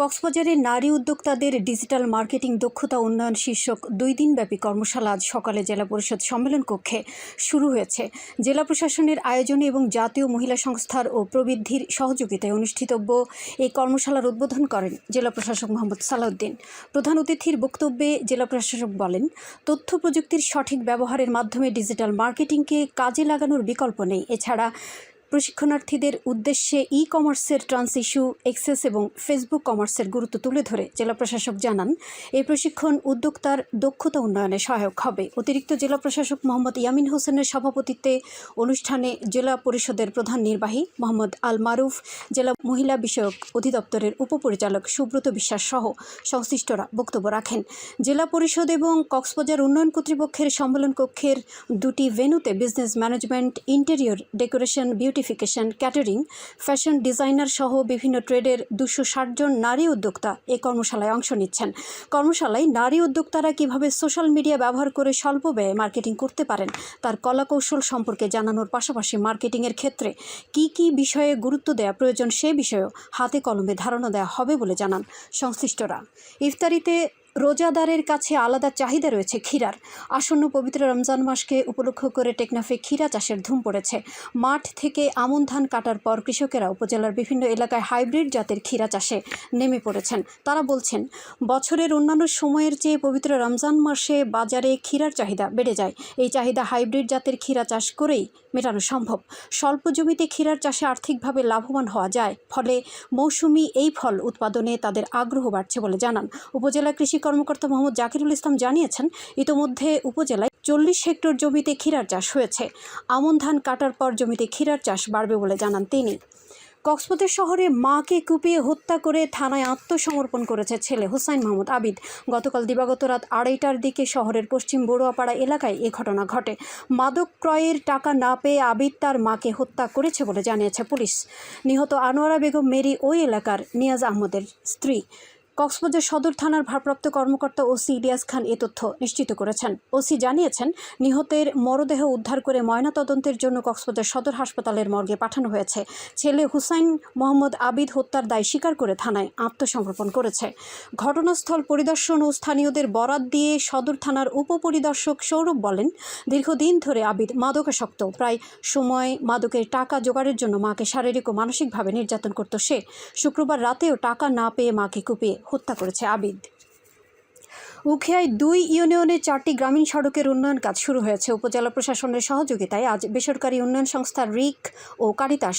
কক্সবাজারের নারী উদ্যোক্তাদের ডিজিটাল মার্কেটিং দক্ষতা উন্নয়ন শীর্ষক দুই দিনব্যাপী কর্মশালা আজ সকালে জেলা পরিষদ সম্মেলন কক্ষে শুরু হয়েছে। জেলা প্রশাসনের আয়োজনে এবং জাতীয় মহিলা সংস্থার ও প্রবৃদ্ধির সহযোগিতায় অনুষ্ঠিতব্য এই কর্মশালার উদ্বোধন করেন জেলা প্রশাসক মোহাম্মদ সালাউদ্দিন। প্রধান অতিথির বক্তব্যে জেলা প্রশাসক বলেন, তথ্য প্রযুক্তির সঠিক ব্যবহারের মাধ্যমে ডিজিটাল মার্কেটিংকে কাজে লাগানোর বিকল্প নেই। এছাড়া প্রশিক্ষণার্থীদের উদ্দেশ্যে ই কমার্সের ট্রান্স ইস্যু এক্সেস এবং ফেসবুক কমার্সের গুরুত্ব তুলে ধরে, জেলা প্রশাসক জানান। এই প্রশিক্ষণ উদ্যোক্তার দক্ষতা উন্নয়নে সহায়ক হবে। অতিরিক্ত জেলা প্রশাসক মোহাম্মদ ইয়ামিন হোসেনের সভাপতিত্বে অনুষ্ঠানে জেলা পরিষদের প্রধান নির্বাহী মোহাম্মদ আল মারুফ জেলা মহিলা বিষয়ক অধিদপ্তরের উপপরিচালক সুব্রত বিশ্বাস সহ সংশ্লিষ্টরা বক্তব্য রাখেন। জেলা পরিষদ এবং কক্সবাজার উন্নয়ন কর্তৃপক্ষের সম্মেলন কক্ষের দুটি ভেন্যুতে business management interior decoration beautification catering fashion designer সহ বিভিন্ন ট্রেডের দুশো জন নারী উদ্যোক্তা এ কর্মশালায় অংশ নিচ্ছেন। কর্মশালায় নারী উদ্যোক্তারা কীভাবে সোশ্যাল মিডিয়া ব্যবহার করে স্বল্প ব্যয়ে মার্কেটিং করতে পারেন, তার কলাকৌশল সম্পর্কে জানানোর পাশাপাশি মার্কেটিংয়ের ক্ষেত্রে কি কি বিষয়ে গুরুত্ব দেওয়া প্রয়োজন সে বিষয়েও হাতে কলমে ধারণা দেওয়া হবে বলে জানান সংশ্লিষ্টরা। ইফতারিতে রোজাদারের কাছে আলাদা চাহিদা রয়েছে ক্ষীরার। আসন্ন পবিত্র রমজান মাসকে উপলক্ষ করে টেকনাফে ক্ষীরা চাষের ধুম পড়েছে। মাঠ থেকে আমন ধান কাটার পর কৃষকেরা উপজেলার বিভিন্ন এলাকায় হাইব্রিড জাতের ক্ষীরা চাষে নেমে পড়েছেন। তারা বলছেন, বছরের অন্যান্য সময়ের চেয়ে পবিত্র রমজান মাসে বাজারে ক্ষীরার চাহিদা বেড়ে যায়। এই চাহিদা হাইব্রিড জাতের ক্ষীরা চাষ করেই মেটানো সম্ভব। স্বল্প জমিতে ক্ষীরার চাষে আর্থিকভাবে লাভবান হওয়া যায়, ফলে মৌসুমি এই ফল উৎপাদনে তাদের আগ্রহ বাড়ছে বলে জানান। উপজেলা কৃষি কর্মকর্তা মোহাম্মদ জাকিরুল ইসলাম জানিয়েছেন, ইতোমধ্যে উপজেলায় চল্লিশ হেক্টর জমিতে ক্ষীরার চাষ হয়েছে। আমন ধান কাটার পর জমিতে ক্ষীরার চাষ বাড়বে বলে জানান তিনি। কক্সবাজার শহরে মাকে কুপিয়ে হত্যা করে থানায় আত্মসমর্পণ করেছে ছেলে হুসাইন মাহমুদ আবিদ। গতকাল দিবাগত রাত আড়াইটার দিকে শহরের পশ্চিম বড়ুয়াপাড়া এলাকায় এ ঘটনা ঘটে। মাদক ক্রয়ের টাকা না পেয়ে আবিদ তার মাকে হত্যা করেছে বলে জানিয়েছে পুলিশ। নিহত আনোয়ারা বেগম মেরি ওই এলাকার নিয়াজ আহমদের স্ত্রী। কক্সবাজার সদর থানার ভারপ্রাপ্ত কর্মকর্তা ওসি ইলিয়াস খান এ তথ্য নিশ্চিত করেছেন। ওসি জানিয়েছেন, নিহতের মরদেহ উদ্ধার করে ময়নাতদন্তের জন্য কক্সবাজার সদর হাসপাতালের মর্গে পাঠানো হয়েছে। ছেলে হুসাইন মোহাম্মদ আবিদ হত্যার দায় স্বীকার করে থানায় আত্মসমর্পণ করেছে। ঘটনাস্থল পরিদর্শন ও স্থানীয়দের বরাত দিয়ে সদর থানার উপপরিদর্শক সৌরভ বলেন, দীর্ঘদিন ধরে আবিদ মাদকাসক্ত। প্রায় সময় মাদকের টাকা জোগাড়ের জন্য মাকে শারীরিক ও মানসিকভাবে নির্যাতন করত সে। শুক্রবার রাতেও টাকা না পেয়ে মাকে কুপিয়ে হত্যা করেছে আবিদ। উখিয়ায় দুই ইউনিয়নে চারটি গ্রামীণ সড়কের উন্নয়ন কাজ শুরু হয়েছে। উপজেলা প্রশাসনের সহযোগিতায় আজ বেসরকারি উন্নয়ন সংস্থা রিক ও কারিতাস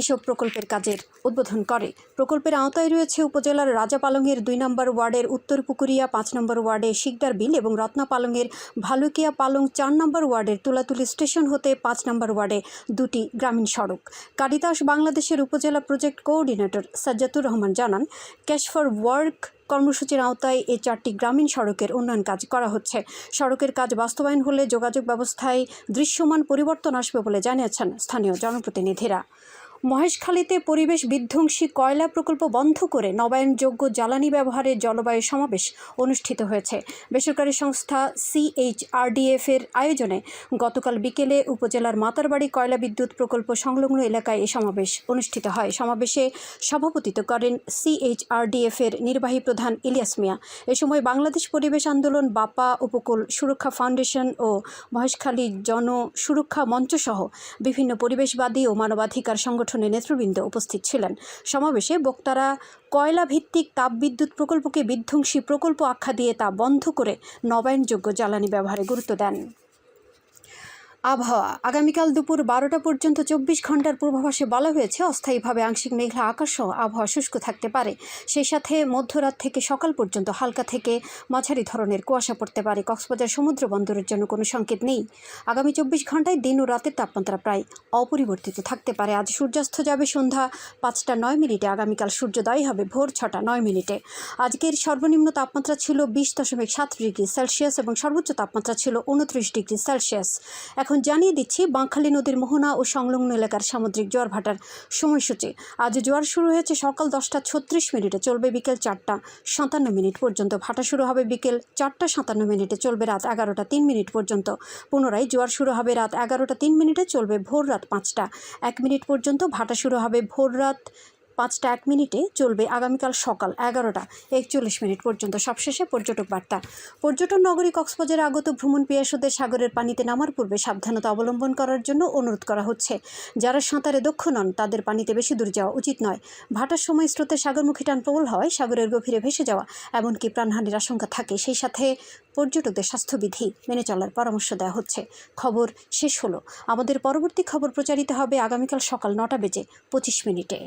এসব প্রকল্পের কাজের উদ্বোধন করে। প্রকল্পের আওতায় রয়েছে উপজেলার রাজাপালংয়ের দুই নম্বর ওয়ার্ডের উত্তর পুকুরিয়া, পাঁচ নম্বর ওয়ার্ডে শিকদার বিল এবং রত্নাপালংয়ের ভালুকিয়া পালং, চার নম্বর ওয়ার্ডের তুলাতুলি স্টেশন হতে পাঁচ নম্বর ওয়ার্ডে দুটি গ্রামীণ সড়ক। কারিতাস বাংলাদেশের উপজেলা প্রজেক্ট কোঅর্ডিনেটর সাজ্জাতুর রহমান জানান, ক্যাশ ফর ওয়ার্ক কর্মসূচির আওতায় এই চারটি গ্রামীণ সড়কের উন্নয়ন কাজ করা হচ্ছে। সড়কের কাজ বাস্তবায়ন হলে যোগাযোগ ব্যবস্থায় দৃশ্যমান পরিবর্তন আসবে বলে জানিয়েছেন স্থানীয় জনপ্রতিনিধিরা। মহেশখালীতে পরিবেশ বিধ্বংসী কয়লা প্রকল্প বন্ধ করে নবায়নযোগ্য জ্বালানি ব্যবহারের জলবায়ু সমাবেশ অনুষ্ঠিত হয়েছে। বেসরকারি সংস্থা সিএইচআরডিএফ এর আয়োজনে গতকাল বিকেলে উপজেলার মাতারবাড়ি কয়লা বিদ্যুৎ প্রকল্প সংলগ্ন এলাকায় এই সমাবেশ অনুষ্ঠিত হয়। সমাবেশে সভাপতিত্ব করেন সিএইচআরডিএফ এর নির্বাহী প্রধান ইলিয়াস মিয়া। এ সময় বাংলাদেশ পরিবেশ আন্দোলন, বাপা উপকূল সুরক্ষা ফাউন্ডেশন ও মহেশখালী জন সুরক্ষা মঞ্চ সহ বিভিন্ন পরিবেশবাদী ও মানবাধিকার সংগঠনের নেতৃবৃন্দ উপস্থিত ছিলেন। সমাবেশে বক্তারা কয়লা ভিত্তিক তাপবিদ্যুৎ প্রকল্পকে বিধ্বংসী প্রকল্প আখ্যা দিয়ে তা বন্ধ করে নবায়নযোগ্য জ্বালানি ব্যবহারে গুরুত্ব দেন। আবহাওয়া। আগামীকাল দুপুর বারোটা পর্যন্ত চব্বিশ ঘণ্টার পূর্বাভাসে বলা হয়েছে, অস্থায়ীভাবে আংশিক মেঘলা আকাশ সহ আবহাওয়া শুষ্ক থাকতে পারে। সেই সাথে মধ্যরাত থেকে সকাল পর্যন্ত হালকা থেকে মাঝারি ধরনের কুয়াশা পড়তে পারে। কক্সবাজার সমুদ্র বন্দরের জন্য কোনো সংকেত নেই। আগামী চব্বিশ ঘন্টায় দিন ও রাতের তাপমাত্রা প্রায় অপরিবর্তিত থাকতে পারে। আজ সূর্যাস্ত যাবে সন্ধ্যা পাঁচটা নয় মিনিটে, আগামীকাল সূর্যোদয় হবে ভোর ছটা নয় মিনিটে। আজকের সর্বনিম্ন তাপমাত্রা ছিল বিশ দশমিক সাত ডিগ্রি সেলসিয়াস এবং সর্বোচ্চ তাপমাত্রা ছিল উনত্রিশ ডিগ্রি সেলসিয়াস। এখন জানিয়ে দিচ্ছি, বাঁকখালী নদীর মোহনা ও সংলগ্ন এলাকার সামুদ্রিক জোয়ার ভাটার সময়সূচি। আজ জোয়ার শুরু হয়েছে সকাল দশটা ছত্রিশ মিনিটে, চলবে বিকেল চারটা সাতান্ন মিনিট পর্যন্ত। ভাটা শুরু হবে বিকেল চারটা সাতান্ন মিনিটে, চলবে রাত এগারোটা তিন মিনিট পর্যন্ত। পুনরায় জোয়ার শুরু হবে রাত এগারোটা তিন মিনিটে, চলবে ভোর রাত পাঁচটা এক মিনিট পর্যন্ত। ভাটা শুরু হবে ভোর রাত পাঁচটা এক মিনিটে চলবে আগামীকাল সকাল এগারোটা, একচল্লিশ মিনিট পর্যন্ত। সবশেষে পর্যটক বার্তা। পর্যটন নগরী কক্সবাজারে আগত ভ্রমণ পিয়াসুদের সাগরের পানিতে নামার পূর্বে সাবধানতা অবলম্বন করার জন্য অনুরোধ করা হচ্ছে। যারা সাঁতারে দক্ষ নন, তাদের পানিতে বেশি দূর যাওয়া উচিত নয়। ভাটার সময় স্রোতে সাগরমুখী টান প্রবল হয়, সাগরের গভীরে ভেসে যাওয়া, এমনকি প্রাণহানির আশঙ্কা থাকে। সেই সাথে পর্যটকদের স্বাস্থ্যবিধি মেনে চলার পরামর্শ দেওয়া হচ্ছে। খবর শেষ হলো। আমাদের পরবর্তী খবর প্রচারিত হবে আগামীকাল সকাল নটা বেজে পঁচিশ মিনিটে।